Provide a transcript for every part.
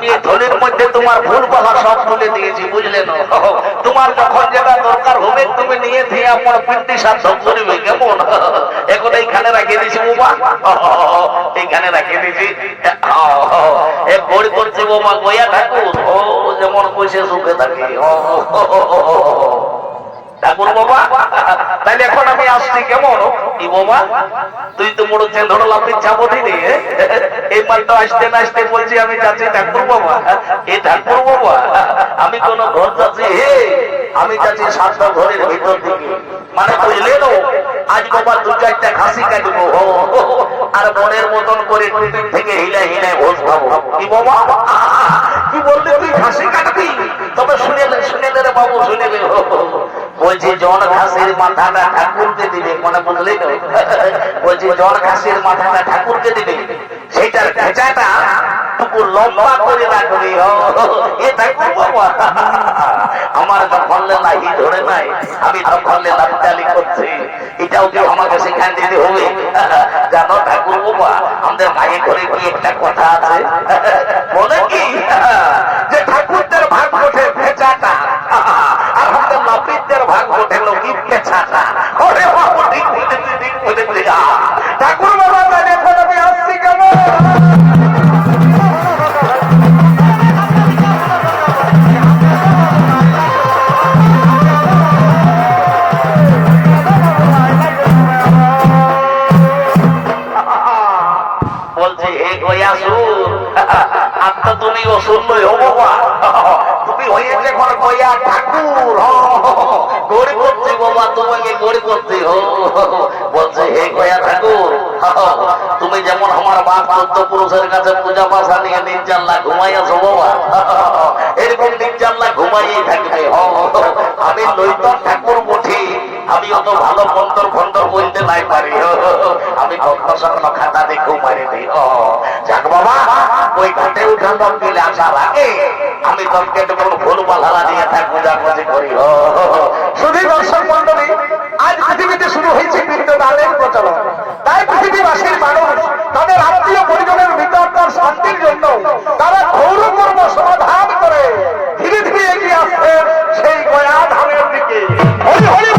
আমি এই ধনের মধ্যে তোমার ভুল বাহা সব তুলে দিয়েছি বুঝলে না তোমার যখন যেটা দরকার হবে তুমি নিয়ে দিয়ে আমার পিন্ডি সাধ্য করবে কেমন এখন এইখানে রাখিয়ে দিয়েছি বাবা এইখানে রাখিয়ে দিয়েছি এ গড়ি করছি বোমা গয়া ঠাকুর ও যেমন কইছে সুখে থাকি ঠাকুর বাবা তাইলে এখন আমি আসছি কেমন? কি বাবা? তুই তো বড় চেন ধরো লাভি চাবো দিনি এই মালটা আসতে না আসতে বলছি আমি যাচ্ছি ঠাকুর বাবা। এই ঠাকুর বাবা, আমি কোন ঘর যাচ্ছি, হে? আমি যাচ্ছি সাতটা ঘরের ভিতর দিকে মানে বুঝলে তো, আজ বাবা দু চারটা খাসি কাটবো। আর মনের মতন করে টুটির থেকে হিলা হিলায় ভোজ খাব কি বাবা? কি বলতে তুই? খাসি কাটবি? তবে শুনে শুনে বাবু, শুনে বলছি জন খাসির মাথাটা ঠাকুরকে দিবে, মনে বুঝলি বলছি জন খাসির মাথাটা ঠাকুরকে দিবে। সেইটার ভেজাটা লম্বা করে রাখবি। বাবা। আমার যখন লাহি ধরে নাই। আমি তখন লাভটালি করছি। এটাও কেউ আমাকে সেখানে দিতে হবে? জানো ঠাকুর বাবা, আমাদের মায়ের ঘরে কি একটা কথা আছে? বলে কি? বলেছি ঠিক বলেছি ঠাকুর বাবা তুমি অসুর নই বাবা তুমি হয়েছে এখন গয়া ঠাকুর করছি বাবা, তোমাকে গড়ি করতে হো বলছে, হে গয়া ঠাকুর তুমি যেমন আমার বাপ চোদ্দ পুরুষের কাছে পূজা পাশা নিয়ে নির্জাল্লা ঘুমাইয়াছো বাবা এরকম নির্জাল্লা ঘুমাইয়ে থাকবে আমি নৈতন অত ভালো মন্তর ফন্তর বলতে নাই পারি। আমি কখনো সখনো খাতা দেখেও মারি দিই যাক বাবা, ওই ঘাটে উঠালাম দিলে আসার আগে আমি তোকে কোনো ভুল বালালা দিয়ে থাক পূজাপুজি করি। শুধু দর্শক মন্ডলী আজ পৃথিবীতে শুরু হয়েছে বিদ্যুদানের প্রচলন। তাই পৃথিবীবাসীর মানুষ, তাদের আত্মীয় পরিজনের ভিতরকার শান্তির জন্য তারা ঘৌর সমাধান করে। ধীরে ধীরে এগিয়ে আসছে সেই গয়া ধামের দিকে। হরি হরি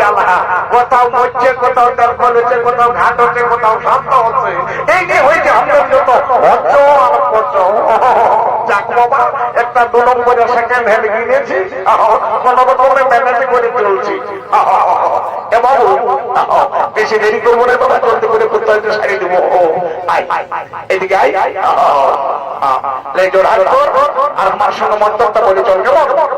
জ্বালা। কোথাও মরছে, কোথাও ফল হচ্ছে কোথাও ঘাট হচ্ছে, কোথাও শান্ত হচ্ছে। এই যে হয়েছে আমাদের বেশি দেরি করব না, বাবা, জলদি করে পুত্রকে সারি দেবো। এদিকে আর আমার সঙ্গে মন্তব্য করে চল, কেমন?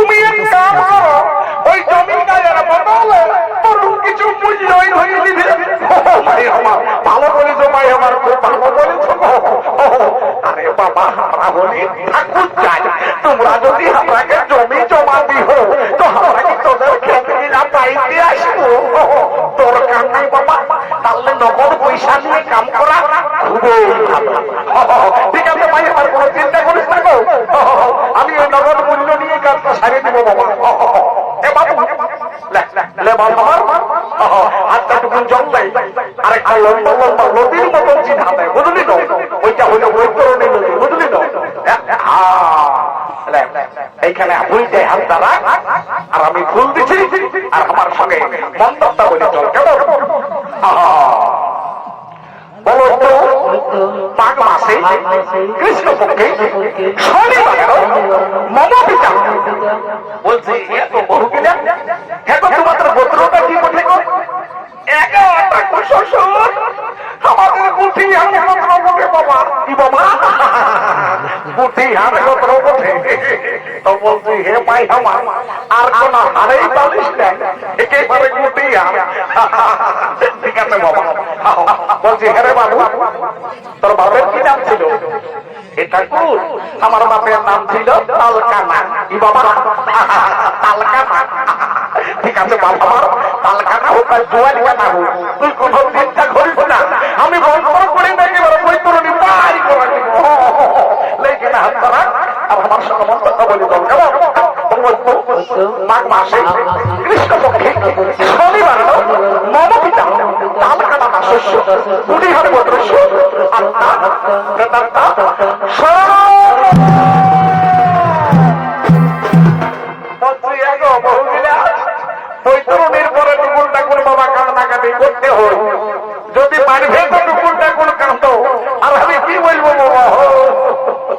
খুব তোমরা যদি আমাকে জমি জমা দিহ তো আমরা তোদের খেতে না পাইতে আসব? দরকার নাই বাবা। তাহলে নগদ পয়সা নিয়ে কাম করা ঠিক আছে ভাই আমার কোনো চিন্তা করিস না আমি ওই নগদ মূল্য নিয়ে কাজটা সারিয়ে দিব বাবা। এ বাবু লে, বাবা। জল দেয়। আর একটা লম্বা লম্বা নদীর মতন দেয় বুঝলি তো? ওইটা হইল বৈতরণী নদী বুঝলি তো? লে, এইখানে ভুলতে হাত দ্বারা আর আমি ফুল দিছি আর আমার সঙ্গে মন্তব্য বলে চল কেমন? মম পিতা বলছি আমার তোর বাপের কি নাম ছিল? এ ঠাকুর, আমার বাপের নাম ছিল তালকানা। কি বাবা? তালকানা। ঠিক আছে, বাবা তালকানা হোক হোক তুই কোনো চিন্তা না আমি বন্ধ করে করে দিব লেগে না হাত মন্তব্য বলি মাঘ মাসে কৃষ্ণপক্ষে শনিবার মম পিতা তালকানা না শস্য দুটি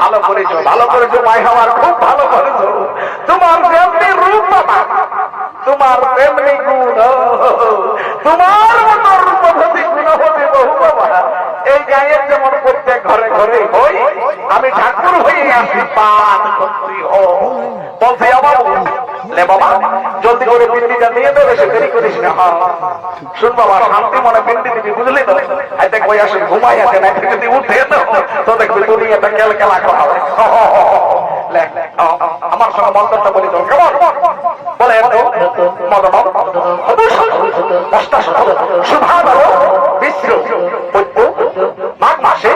ভালো করেছ ভালো করেছ ভাই আমার খুব ভালো করেছ। তোমার যেমনি রূপ বাবা, তোমার তেমনি গুণ। তোমার মতো রূপবতী গুণবতী বহু বাবা, এই গায়ের যেমন প্রত্যেক ঘরে ঘরে হই, আমি ঠাকুর হয়ে আসি, পান করছি ও বলছি আমার লে বাবা জলদি করে পিন্ডিটা নিয়ে দেবে, সে দেরি করিস না। শুন বাবা, শান্তি মনে পিন্ডি দিবি, বুঝলি তো? আই দেখ, ওই আসলে ঘুমাই আছে, না থেকে তুই উঠে তো তো দেখবি দুনিয়াটা কেল কেলা করা হবে। আমার সঙ্গে মন্ত্রটা বলি তো। কেমন বলে মদন অষ্টাশত শুভাবর বিশ্ব মাঘ মাসে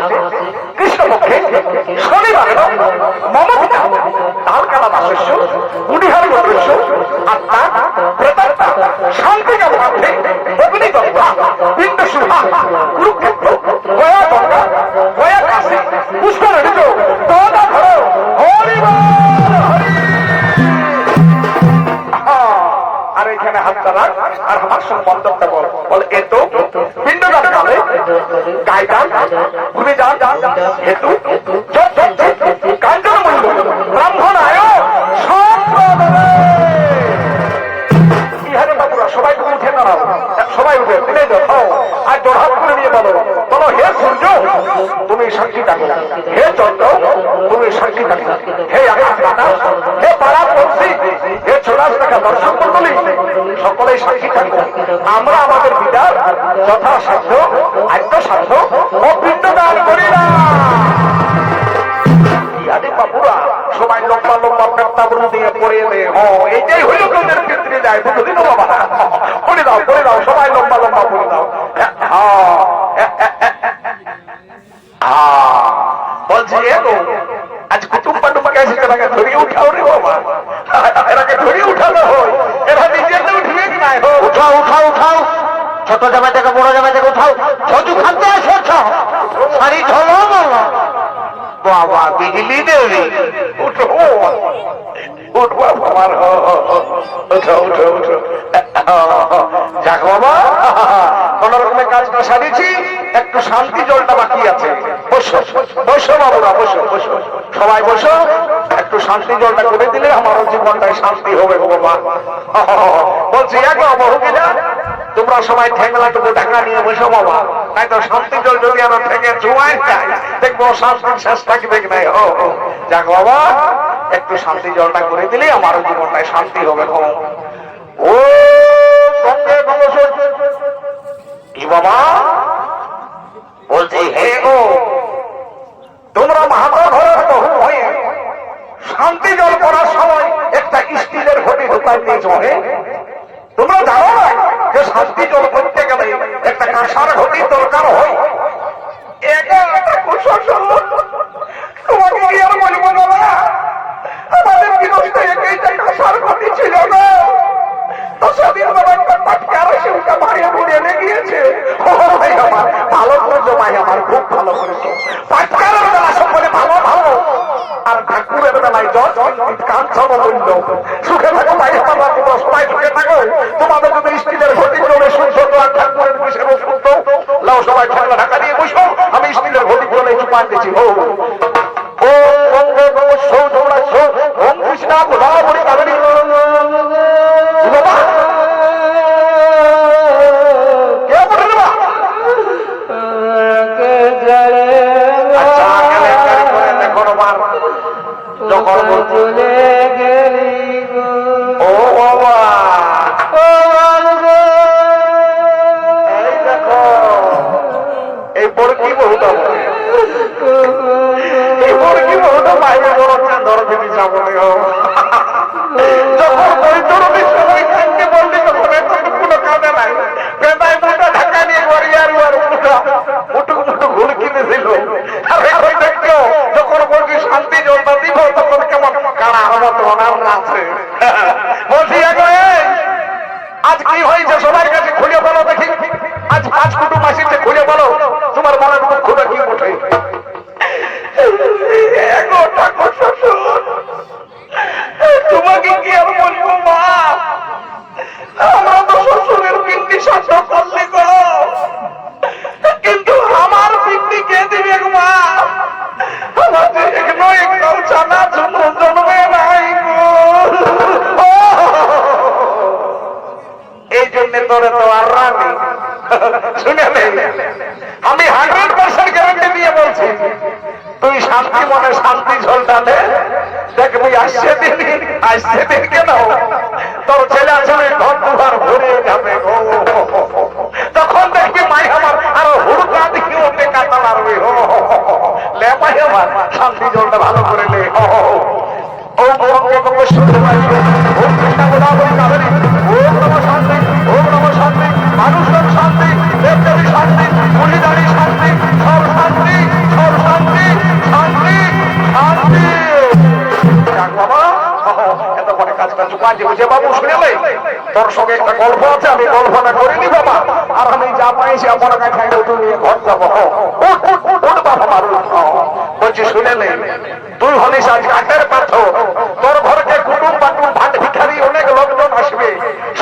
আত্মা হে হে পাড়া পড়ছি হে ছোড়াস টাকা দর্শক মন্ডলী সকলেই সাক্ষী থাকব আমরা আমাদের বিদার যথাসাধ্য আত্মসাধ্য ও পিণ্ডদান করি না বাবুরা, সবাই লম্বা লম্বা পেট্টাবুরু দিয়ে পড়িয়ে দে ও এইটাই হইল তোদের ক্ষেত্রে যায় বুঝলি না বাবা। পড়ে দাও পড়ে দাও, সবাই লম্বা লম্বা পড়ে দাও। হ্যাঁ বলছি এগো আজ কুটুম পাটুমাকে এসে ধরিয়ে উঠাও রে বাবা। এটাকে ধরিয়ে উঠানো হয়। এরা নিজেতে উঠবে কি নাই উঠাও উঠাও উঠাও। ছোট জামাই থেকে বড় জামাই থেকে উঠাও। ছজু খানতে এসেছ শাড়ি ঢলো বলো বাবা বিজলি দেবী উঠো উঠবো আমার উঠো উঠো উঠো যাক বাবা কোন রকমের কাজটা সারিছি। একটু শান্তি জলটা বাকি আছে। বসো বসো বাবুরা বসো বসো। সবাই বসো। একটু শান্তি জলটা করে দিলে আমারও জীবনটাই শান্তি হবে গো বাবা। বলছি এক বহুকিনা তোমরা সবাই ঠেঙ্গলাটুকু ঢাকা নিয়ে বসো বাবা। তাই তো শান্তি জল যদি আমরা থেকে জুয়াই দেখব শান্তি শেষ থাকবে নাই। ও ও। যাক বাবা, একটু শান্তি জলটা করে দিলে আমারও জীবনটাই শান্তি হবে ও, সঙ্গে কি বাবা? বলছি, হে গো, তোমরা শান্তি জল করার সময় একটা স্টিলের ঘটি ঢুকাই নিয়ে চলে তোমরা জানো না যে শান্তি জল করতে গেলে একটা কাঁসার ঘটির দরকার হয় এটা একটা কুসংস্কার। তোমাকে কি আর বলব না আমাদের বিরুদ্ধে একইটা কাঁসার ঘটি ছিল না তো সেদিন বাবা একটা পাটকার এসে ওটা মারিয়ে মুড়িয়ে নিয়ে গিয়েছে ও ভাই আমার ভালো করেছ ভাই আমার খুব ভালো করেছ পাটকারের বেলা সকলে ভালো ভালো আর ঠাকুরের বেলায় যদি স্টিলের ঘটি জমে শুদ্ধ তো শুদ্ধ লাও সবাই ঠান্ডা ঢাকা দিয়ে বসো, আমি স্টিলের ঘটি জমে চুপান দিচ্ছি ও ও সৌ তোমরা সৌ ওম কাবেরী ঝোলটালে দেখবি আসছে দিন আসছে দিন কেন সঙ্গে একটা গল্প আছে, আমি গল্পটা করিনি বাবা। আর আমি যা পাইছি আমার কাছে বলছি, শুনে নে তুই হলিস আজ কাঠের পাথর। তোর ঘরকে কুটুম বাটুম ভাট ভিখারি অনেক লোকজন আসবে।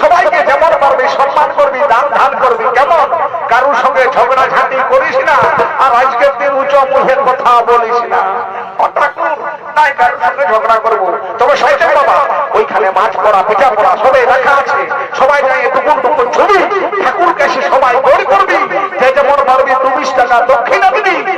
সবাইকে যেমন পারবি, সম্মান করবি, দান ধান করবি। কেমন? কারোর সঙ্গে ঝগড়া ঝাঁটি করিস না। আর আজকের দিন উচ্চ মুখের কথা বলিস না। ও কার সঙ্গে ঝগড়া করব। তবে শয়তান বাবা, ওইখানে মাছ পড়া, পিঠা পড়া সবাই রাখা আছে। সবাই যাই টুকুন টুকুন ছবি। ঠাকুর কাছে সবাই গড় করবি। যে যেমন পারবি চব্বিশ বিশ টাকা দক্ষিণা দিবি।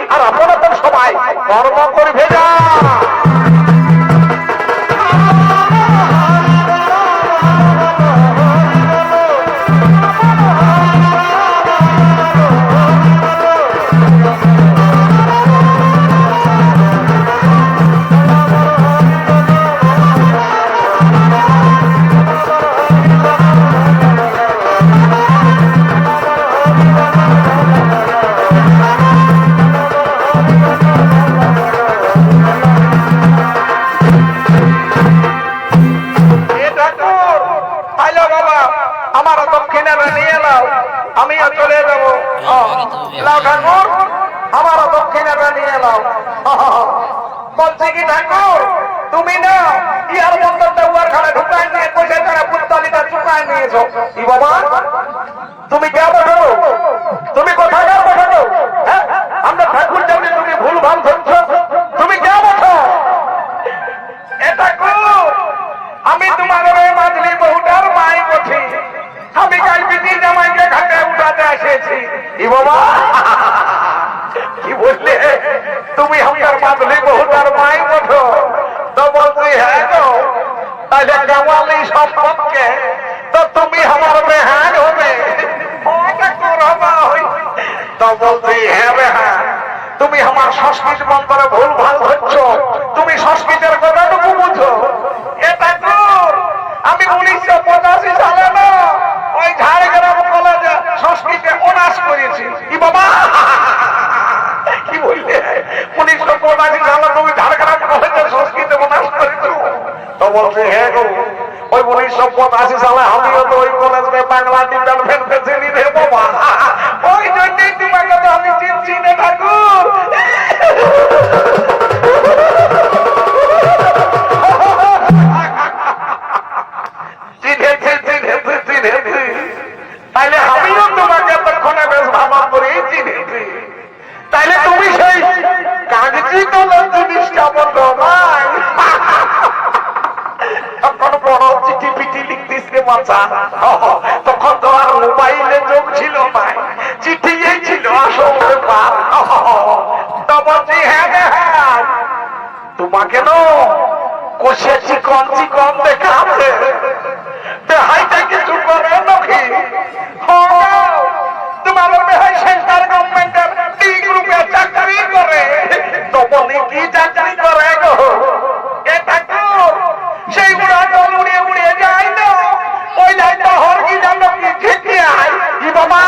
নিয়েছো কি বাবা? তুমি কে হ্যাঁ। বেহান তুমি আমার সংস্কৃত মন্ত্রে ভুল ভালো ধরছো। তুমি সংস্কৃতের কথাটুকু বুঝো। এটা আমি উনিশশো পঁচাশি সালে না ওই ঝাড়গ্রাম কলেজে সংস্কৃতে অনার্স করেছি। কি বাবা? কি বললে? উনিশশো পঁচাশি সালে তুমি ঝাড়গ্রাম কলেজে সংস্কৃতে অনার্স করেছ। তো বলছে হ্যাঁ গো, ওই উনিশশো পঁচাশি সালে আমিও তো ওই কলেজে বাংলা ডিপার্টমেন্ট তোমাকে নো কষে চিকন চিকন দেখাচ্ছে বেহাইটা কিছু করে তোমার বেহাই সেন্টার গভর্নমেন্টের গ্রুপে চাকরি করে। তো কি চাকরি করে গো? সেই উড়া জল উড়িয়ে উড়িয়ে যায় না ওই লাইনটা হর কি জানো কি ঠেকে আয় কি বাবা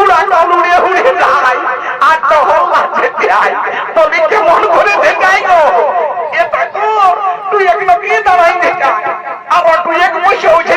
উড়া জল উড়িয়ে উড়িয়ে যায়, আর তো হল্লা ঠেকে আয় বলি কেমন করে দেখাই গো এ ঠাকুর তুই এক লোক দাঁড়াই দেখায় আবার তুই